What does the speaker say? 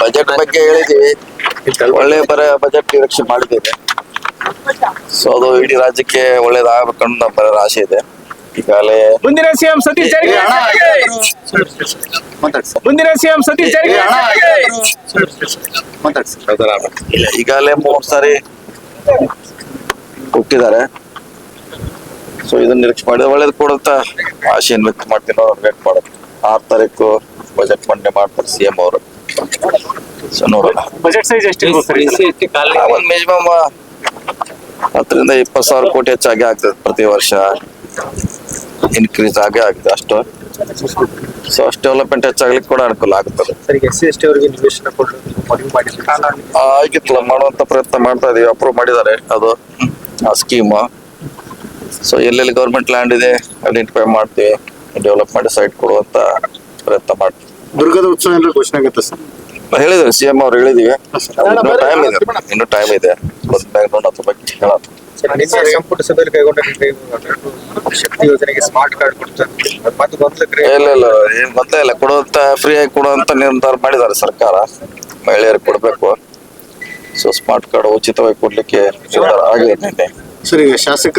Budget ಬಗ್ಗೆ ಹೇಳಿದೀವಿ. ಒಳ್ಳೆ ಬರ ಬಜೆಟ್ ನಿರೀಕ್ಷೆ ಮಾಡಿದ್ದೇವೆ. ಸೊ ಅದು ಇಡೀ ರಾಜ್ಯಕ್ಕೆ ಒಳ್ಳೇದಾಗಬೇಕು ನಮ್ಮ ಬರೋ ಆಸೆ ಇದೆ. ಈಗಾಗಲೇ ಮುಂದಿನ ಸಿಎಂ ಸತೀಶ್ ಜಾರಕಿಹೊಳಿ ಮುಂದಿನ ಸಿಎಂ ಸತೀಶ್ ಜಾರಕಿಹೊಳಿ ಇಲ್ಲ ಈಗಾಗಲೇ ಮೂರ್ ಸಾರಿ ಕೊಟ್ಟಿದ್ದಾರೆ. ಸೊ ಇದನ್ನ ನಿರೀಕ್ಷೆ ಮಾಡಿದ್ರೆ ಒಳ್ಳೇದು ಕೊಡುತ್ತ ಆಶೆಯನ್ನು ವ್ಯಕ್ತ ಮಾಡ್ತೀನಿ. ಅವ್ರು ವೇಟ್ ಮಾಡೋದು ಆರು ತಾರೀಕು ಬಜೆಟ್ ಮಂಡನೆ ಮಾಡ್ತಾರೆ ಸಿಎಂ ಅವರು. ಸೊ ನೋಡೋಣ. Budget size? ಆ, ಒಂದ್ ಮಿನಿಮಮ್ ಹತ್ತರಿಂದ ಇಪ್ಪತ್ತು ಸಾವಿರ ಕೋಟಿ ಹೆಚ್ಚಾಗಿ ಆಗ್ತದೆ ಪ್ರತಿ ವರ್ಷ. ಇನ್ಕ್ರೀಸ್ ಆಗೇ ಆಗ್ತದೆ ಅಷ್ಟು. ಸೊ ಅಷ್ಟು ಡೆವಲಪ್ಮೆಂಟ್ ಹೆಚ್ಚಾಗ್ಲಿಕ್ಕೆ ಕೂಡ ಅನುಕೂಲ ಆಗ್ತದೆ ಆಗಿತ್ತಲ್ಲ ಮಾಡುವಂತ ಪ್ರಯತ್ನ ಮಾಡ್ತಾ ಇದೀವಿ. ಅಪ್ರೂವ್ ಮಾಡಿದ್ದಾರೆ ಅದು ಆ ಸ್ಕೀಮ್ ಸೊ ಎಲ್ಲೆಲ್ಲಿ ಗೌರ್ಮೆಂಟ್ ಲ್ಯಾಂಡ್ ಇದೆ ಐಡೆಂಟಿಫೈ ಮಾಡ್ತೀವಿ. ಡೆವಲಪ್ ಮಾಡಿ ಸೈಟ್ ಕೊಡುವಂತ ಪ್ರಯತ್ನ ಮಾಡ್ತೀವಿ. ದುರ್ಗದ ಉತ್ಸವ ಏನಾದ್ರು ಘೋಷಣೆ ಆಗುತ್ತೆ ಸರ್? ಹೇಳಿದ್ರು ಸಿ ಎಂ ಅವ್ರು ಹೇಳಿದೀವಿ. ಇನ್ನೂ ಟೈಮ್ ಇದೆ. ಇನ್ನೂ ಟೈಮ್ ಇದೆ. ನೋಡಿ ಅದ್ರ ಬಗ್ಗೆ ನಿನ್ನೆ ಸಂಪುಟ ಸಭೆಯಲ್ಲಿ ಕೈಗೊಂಡ ಶಕ್ತಿ ಯೋಜನೆಗೆ ಸ್ಮಾರ್ಟ್ ಕಾರ್ಡ್ ಕೊಡ್ತಾರೆ ಮತ್ತೆ ಗೊಂದಲಕ್ಕೆ ಇಲ್ಲ ಇಲ್ಲ ಏನ್ ಗೊತ್ತೇ ಇಲ್ಲ. ಕೊಡುವಂತ ಫ್ರೀ ಆಗಿ ಕೊಡುವಂತ ನಿರ್ಧಾರ ಮಾಡಿದ್ದಾರೆ ಸರ್ಕಾರ. ಮಹಿಳೆಯರಿಗೆ ಕೊಡ್ಬೇಕು. ಸೊ ಸ್ಮಾರ್ಟ್ ಕಾರ್ಡ್ ಉಚಿತವಾಗಿ ಕೊಡ್ಲಿಕ್ಕೆ ನಿರ್ಧಾರ ಆಗಿದೆ ಸರ್ ಈಗ ಶಾಸಕರ